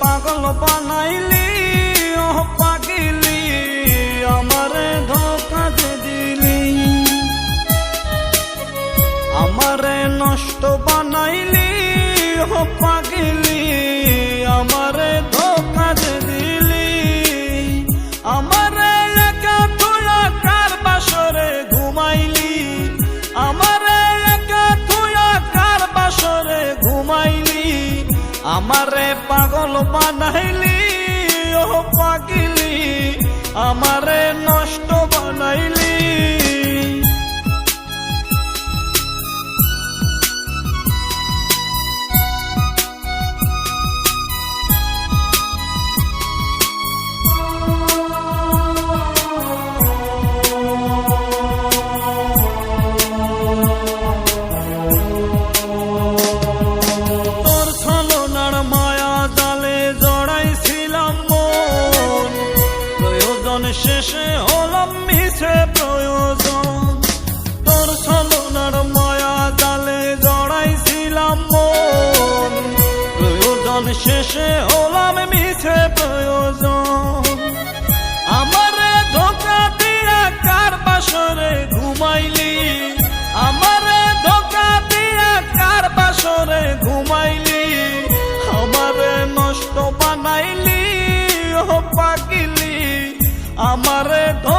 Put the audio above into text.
পাগল বানাইলি ও পাগিলি আমার ধোকা দিলি। আমার নষ্ট বানাইলি ও পাগিলি আমারে পাগল বানাইলি ও পাগিলি। আমারে হলাম মিছে মায়া জালে জড়াইছিলাম মন। শেষে হলাম I'm amare do